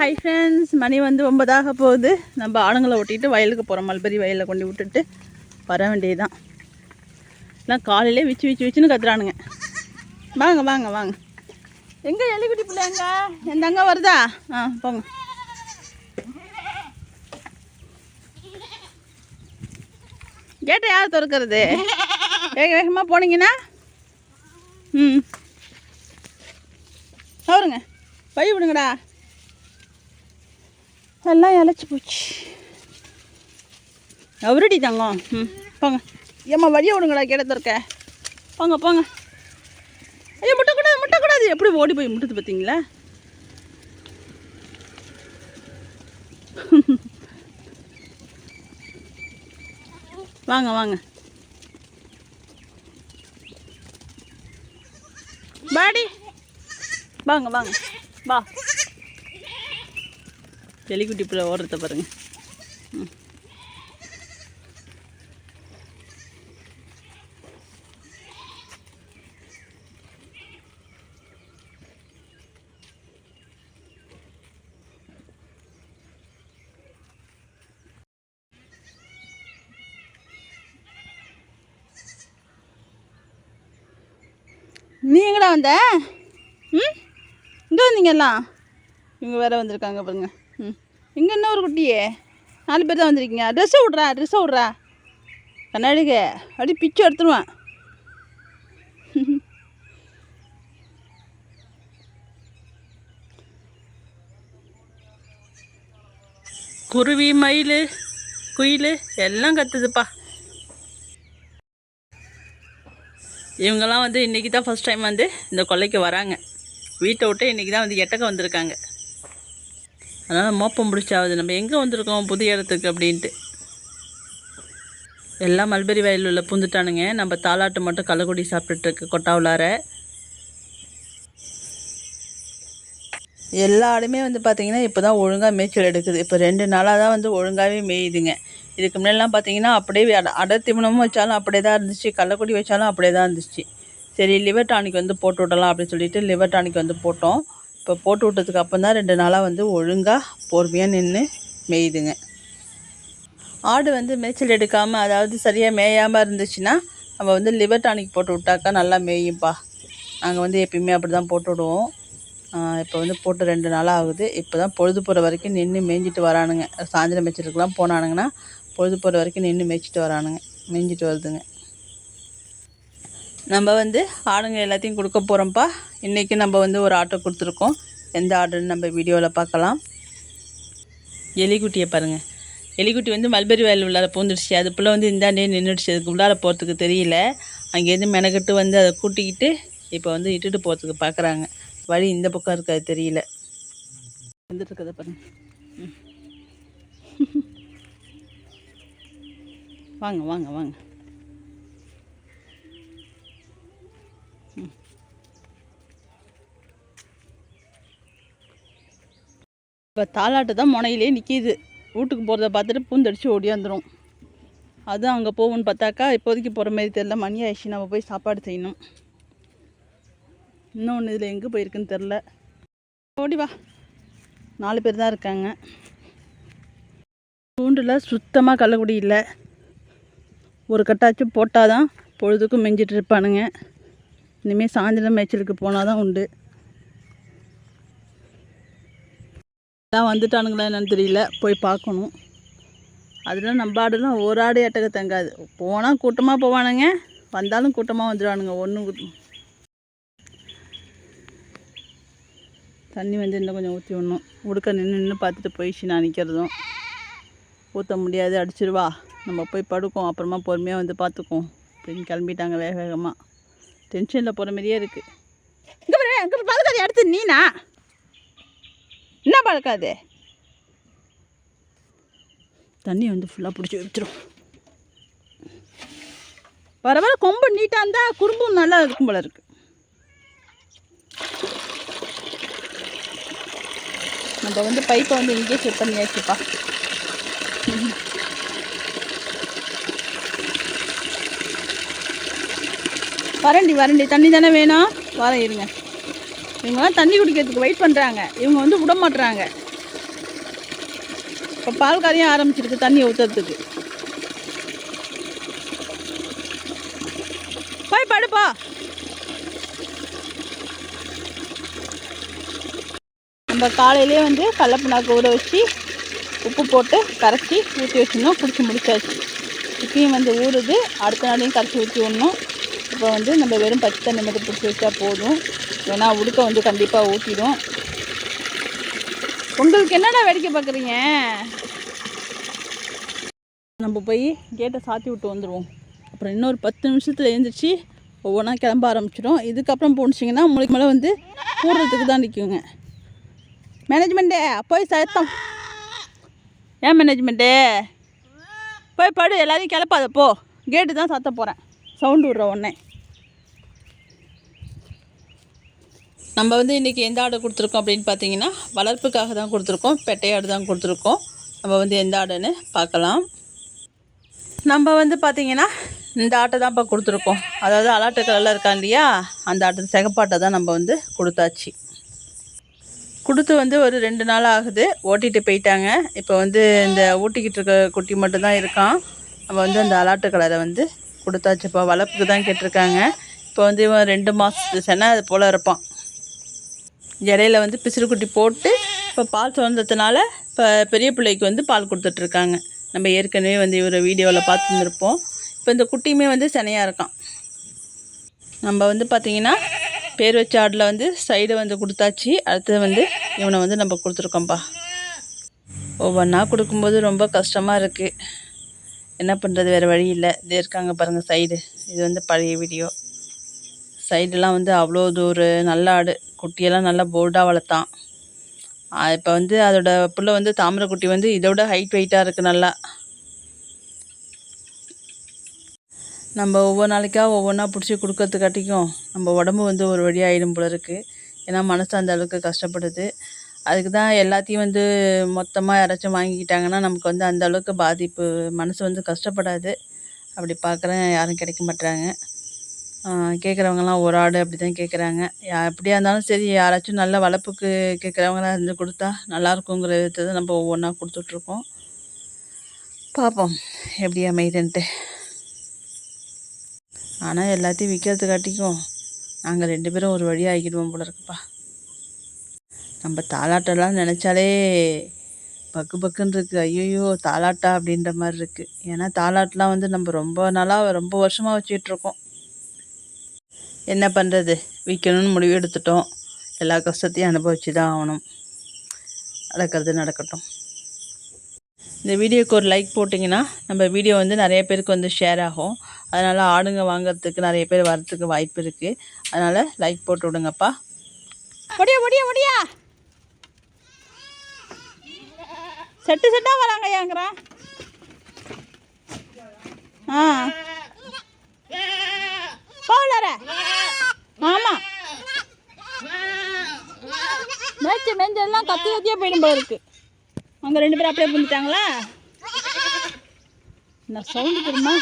Hi friends மணி வந்து ஒன்பதாக போகுது. நம்ம ஆளுங்களை ஓட்டிட்டு வயலுக்கு போகிறோம் மல்பரி வயலில் கொண்டு விட்டுட்டு வர வேண்டியதுதான். எல்லாம் காலையிலே விச்சு விச்சு விச்சுன்னு கத்துறானுங்க. வாங்க வாங்க வாங்க. எங்கே எலிக்குட்டி பிள்ளைங்க எந்த அங்கே வருதா? ஆ போங்க. கேட்டை யார் திறக்கிறது? வேக வேகமாக போனீங்கன்னா? ம். அவருங்க பை விடுங்கடா. எல்லாம் இழைச்சி போச்சு. அவருடி தங்கம். ம் போங்க. ஏம்மா வழியை விடுங்கடா கிடத்து இருக்க போங்க போங்க. ஐயோ முட்டக்கூடாது முட்டக்கூடாது. எப்படி ஓடி போய் முட்டுது பார்த்தீங்களா? வாங்க வாங்க. பாடி. வாங்க வாங்க. வா. எலிக்குட்டி பிள்ளை ஓடுறத பாருங்க. ம். நீ எங்கடா வந்த? ம்? இங்கே வந்தீங்க எல்லாம் இவங்க வேற வந்திருக்காங்க பாருங்கள் இங்கே என்ன ஒரு குட்டியே? நாலு பேர் தான் வந்திருக்கீங்க. ட்ரெஸ்ஸை விட்றா ட்ரெஸ்ஸை விட்றா. கண்ணாடிக்க. அப்படி பிச்சு எடுத்துருவான். குருவி மயில் குயில் எல்லாம் கத்துதுப்பா. இவங்கெல்லாம் வந்து இன்றைக்கி தான் ஃபஸ்ட் டைம் வந்து இந்த கொல்லைக்கு வராங்க. வீட்டை விட்டு இன்றைக்கி தான் வந்து எட்டக்க வந்திருக்காங்க. அதனால் மோப்பம் பிடிச்சாவது நம்ம எங்கே வந்திருக்கோம் புது இடத்துக்கு அப்படின்ட்டு. எல்லாம் மல்பெரி வயலில் உள்ள பூந்துட்டானுங்க. நம்ம தாலாட்டு மட்டும் கள்ளக்குடி சாப்பிட்டுட்டு கொட்டா உள்ளார எல்லா ஆடுமே வந்து பார்த்திங்கன்னா இப்போ தான் ஒழுங்காக மேய்ச்சல் எடுக்குது. இப்போ ரெண்டு நாளாக தான் வந்து ஒழுங்காகவே மேயுதுங்க. இதுக்கு முன்னாடிலாம் பார்த்தீங்கன்னா அப்படியே அட அடை வச்சாலும் அப்படியே தான் இருந்துச்சு. கள்ளக்குடி வச்சாலும் அப்படியே தான் இருந்துச்சு. சரி லிவர் டானிக் வந்து போட்டு விடலாம் அப்படின்னு சொல்லிட்டு லிவர் டானிக் வந்து போட்டோம். இப்போ போட்டு விட்டதுக்கு அப்புறம் தான் ரெண்டு நாளாக வந்து ஒழுங்காக பொறுமையாக நின்று மேயுதுங்க. ஆடு வந்து மேய்ச்சல் எடுக்காமல் அதாவது சரியாக மேயாமல் இருந்துச்சுன்னா நம்ம வந்து லிவர் டானிக் போட்டு விட்டாக்கா நல்லா மேயும்பா. நாங்கள் வந்து எப்பயுமே அப்படி தான் போட்டு விடுவோம். இப்போ வந்து போட்டு ரெண்டு நாளாக ஆகுது. இப்போ தான் பொழுது போகிற வரைக்கும் நின்று மேய்ஞ்சிட்டு வரானுங்க. சாயந்தரம் மேய்ச்சலுக்குலாம் போனானுங்கன்னா பொழுது போகிற வரைக்கும் நின்று மேய்ச்சிட்டு வரானுங்க. மேய்ஞ்சிட்டு வருதுங்க. நம்ம வந்து ஆடுங்க எல்லாத்தையும் கொடுக்க போகிறோம்ப்பா இன்றைக்கி நம்ம வந்து ஒரு ஆட்டோ கொடுத்துருக்கோம். எந்த ஆர்டர்னு நம்ம வீடியோவில் பார்க்கலாம். எலிக்குட்டியை பாருங்கள் எலிக்குட்டி வந்து மல்பெரி வயல் உள்ளார பூந்துடுச்சு. அது போல் வந்து இந்தாண்டே நின்றுடுச்சு அதுக்கு உள்ளார போகிறதுக்கு தெரியல. அங்கேருந்து மெனக்கட்டு வந்து அதை கூட்டிக்கிட்டு இப்போ வந்து இட்டுட்டு போகிறதுக்கு பார்க்குறாங்க வழி இந்த பக்கம் இருக்காது தெரியல. வந்துட்டு பாருங்கள் பாருங்க வாங்க வாங்க வாங்க. இப்போ தாலாட்டு தான் முனையிலே நிற்கிது வீட்டுக்கு போகிறத பார்த்துட்டு பூந்தடிச்சு ஓடியாந்துடும் அதுவும் அங்கே போகும்னு பார்த்தாக்கா இப்போதைக்கு போகிற மாதிரி தெரில மணி ஆயிடுச்சு. நம்ம போய் சாப்பாடு செய்யணும். இன்னொன்று இதில் எங்கே போயிருக்குன்னு தெரில ஓடி வா. நாலு பேர் தான் இருக்காங்க. கூண்டில் சுத்தமாக கள்ளக்குடி இல்லை. ஒரு கட்டாச்சும் போட்டால் தான் பொழுதுக்கும் மெஞ்சிட்டு இருப்பானுங்க. இனிமேல் சாயந்தரம் மேய்ச்சலுக்கு போனால் தான் உண்டு. எல்லாம் வந்துட்டானுங்களா என்னன்னு தெரியல. போய் பார்க்கணும். அதெல்லாம் நம்ம ஆடுலாம் ஒரு ஆடு எட்டக்க தங்காது. போனால் கூட்டமாக போவானுங்க. வந்தாலும் கூட்டமாக வந்துடுவானுங்க ஒன்று தண்ணி வந்து இன்னும் கொஞ்சம் ஊற்றி விடணும். உடுக்க நின்று நின்று பார்த்துட்டு போயிடுச்சு நான் நிற்கிறதும் ஊற்ற முடியாது. அடிச்சிருவா. நம்ம போய் படுக்கோம். அப்புறமா பொறுமையாக வந்து பார்த்துக்குவோம் அப்படின்னு கிளம்பிட்டாங்க வேக வேகமாக டென்ஷனில் போகிற மாதிரியே இருக்குது இங்கே அங்கே அடுத்து நீனா? என்ன பழக்காது தண்ணி வந்து ஃபுல்லாக பிடிச்சி வச்சிரும் வர வர கொம்பு நீட்டாக இருந்தால் குறும்பும் நல்லா இருக்கும் போல இருக்கு. நம்ம வந்து பைப்பை வந்து இங்கேயே செட் பண்ணியாச்சுப்பா. வரண்டி வரண்டி. தண்ணி தானே வேணும்? வர இருங்க. இவங்கெல்லாம் தண்ணி குடிக்கிறதுக்கு வெயிட் பண்ணுறாங்க இவங்க வந்து விட மாட்டுறாங்க இப்போ பால் கரையும் ஆரம்பிச்சிருக்கு தண்ணி ஊற்றுறதுக்கு போய் படுப்பா. நம்ம காலையிலேயே வந்து கடலப்புண்ணாக்கு ஊற வச்சு உப்பு போட்டு கரைச்சி ஊற்றி வச்சிடணும் பிடிச்சி முடிச்சாச்சு. இப்பயும் வந்து ஊறுது. அடுத்த நாளையும் கரைச்சி ஊற்றி விடணும். இப்போ வந்து நம்ம வெறும் பச்சை தண்ணி மட்டும் பிடிச்சி வச்சா போதும். ஏன்னா உடுக்க வந்து கண்டிப்பாக ஊற்றிடும் உங்களுக்கு என்னடா வேடிக்கை பார்க்குறீங்க? நம்ம போய் கேட்டை சாத்தி விட்டு வந்துடுவோம் அப்புறம் இன்னொரு பத்து நிமிஷத்தில் எழுந்திரிச்சு ஒவ்வொன்றா கிளம்ப ஆரம்பிச்சிடும். இதுக்கப்புறம் போணுச்சிங்கன்னா உங்களுக்கு மேலே வந்து கூடுறதுக்கு தான் நிற்குங்க மேனேஜ்மெண்ட்டே போய் சத்தம். ஏன் மேனேஜ்மெண்ட்டு போய் படு எல்லாரையும் கிளப்பாத போ. கேட்டு தான் சாத்த போகிறேன் சவுண்டு விட்ற உடனே. நம்ம வந்து இன்றைக்கி எந்த ஆடை கொடுத்துருக்கோம் அப்படின்னு பார்த்தீங்கன்னா வளர்ப்புக்காக தான் கொடுத்துருக்கோம் பெட்டை ஆடு தான் கொடுத்துருக்கோம். நம்ம வந்து எந்த ஆடுன்னு பார்க்கலாம். நம்ம வந்து பார்த்திங்கன்னா இந்த ஆட்டை தான் இப்போ கொடுத்துருக்கோம். அதாவது அலாட்டு கலரில் இருக்கான் இல்லையா? அந்த ஆட்டு சிகப்பாட்டை தான் நம்ம வந்து கொடுத்தாச்சு. கொடுத்து வந்து ஒரு ரெண்டு நாள் ஆகுது. ஓட்டிகிட்டு போயிட்டாங்க. இப்போ வந்து இந்த ஊட்டிக்கிட்டு இருக்க குட்டி மட்டும்தான் இருக்கான். நம்ம வந்து அந்த அலாட்டு கலரை வந்து கொடுத்தாச்சுப்பா வளர்ப்புக்கு தான் கேட்டிருக்காங்க. இப்போ வந்து இவன் ரெண்டு மாதத்து சென்னை அது போல் இருப்பான். இடையில வந்து பிசிறுக்குட்டி போட்டு இப்போ பால் சுரந்ததுனால இப்போ பெரிய பிள்ளைக்கு வந்து பால் கொடுத்துட்ருக்காங்க. நம்ம ஏற்கனவே வந்து இவரை வீடியோவில் பார்த்துருந்துருப்போம். இப்போ இந்த குட்டியுமே வந்து சினையாக இருக்கான். நம்ம வந்து பார்த்திங்கன்னா பேர் வச்ச ஆடில் வந்து சைடு வந்து கொடுத்தாச்சு. அடுத்தது வந்து இவனை வந்து நம்ம கொடுத்துருக்கோம்ப்பா ஒவ்வொன்றா கொடுக்கும்போது ரொம்ப கஷ்டமாக இருக்குது என்ன பண்ணுறது வேறு வழி இல்லை. இது இருக்காங்க பாருங்கள் சைடு. இது வந்து பழைய வீடியோ. சைடெலாம் வந்து அவ்வளோ தூரம் நல்ல ஆடு. குட்டியெல்லாம் நல்லா போல்டாக வளர்த்தான். இப்போ வந்து அதோட புள்ள வந்து தாமரை குட்டி வந்து இதோட ஹைட் வெயிட்டாக இருக்குது நல்லா. நம்ம ஒவ்வொரு நாளைக்காக ஒவ்வொன்றா பிடிச்சி கொடுக்கறதுக்காட்டிக்கும் நம்ம உடம்பு வந்து ஒரு வழி ஆகிடும் போல இருக்குது ஏன்னா மனசு அந்த அளவுக்கு கஷ்டப்படுது. அதுக்கு தான் எல்லாத்தையும் வந்து மொத்தமாக யாராச்சும் வாங்கிக்கிட்டாங்கன்னா நமக்கு வந்து அந்த அளவுக்கு பாதிப்பு மனசு வந்து கஷ்டப்படாது. அப்படி பார்க்குறேன் யாரும் கிடைக்க மாட்டுறாங்க கேட்குறவங்கலாம் ஒரு ஆடு அப்படி தான் கேட்குறாங்க யா எப்படியா இருந்தாலும் சரி யாராச்சும் நல்ல வளர்ப்புக்கு கேட்குறவங்களா இருந்து கொடுத்தா நல்லாயிருக்குங்கிற விதத்தை தான் நம்ம ஒவ்வொன்றா கொடுத்துட்ருக்கோம். பார்ப்போம் எப்படி அமைதுன்ட்டு ஆனால் எல்லாத்தையும் விற்கிறதுக்காட்டிக்கும் நாங்கள் ரெண்டு பேரும் ஒரு வழி ஆகிடுவோம் போல இருக்குப்பா. நம்ம தாலாட்டெல்லாம் நினச்சாலே பக்கு பக்குன்னு இருக்குது ஐயோ தாலாட்டா அப்படின்ற மாதிரி இருக்குது ஏன்னா தாலாட்டெலாம் வந்து நம்ம ரொம்ப நாளாக ரொம்ப வருஷமாக வச்சிட்ருக்கோம் என்ன பண்ணுறது விற்கணும்னு முடிவு எடுத்துட்டோம். எல்லா கஷ்டத்தையும் அனுபவிச்சு தான் ஆகணும். நடக்கிறது நடக்கட்டும். இந்த வீடியோக்கு ஒரு லைக் போட்டிங்கன்னா நம்ம வீடியோ வந்து நிறைய பேருக்கு வந்து ஷேர் ஆகும். அதனால் ஆடுங்க வாங்குறதுக்கு நிறைய பேர் வரத்துக்கு வாய்ப்பு இருக்குது அதனால் லைக் போட்டு விடுங்கப்பா. ஒடியா ஒடியா ஒடியா! செட்டு செட்டாக வராங்க ஏங்கிறேன் ஆ. போலற ஆமாம் மேய்ச்சி மேஞ்செல்லாம் கத்தி கத்தியே போயிடும் போல இருக்கு. அங்கே ரெண்டு பேரும் அப்படியே புரிஞ்சுட்டாங்களா நான் சவுண்டு தெரியுமா?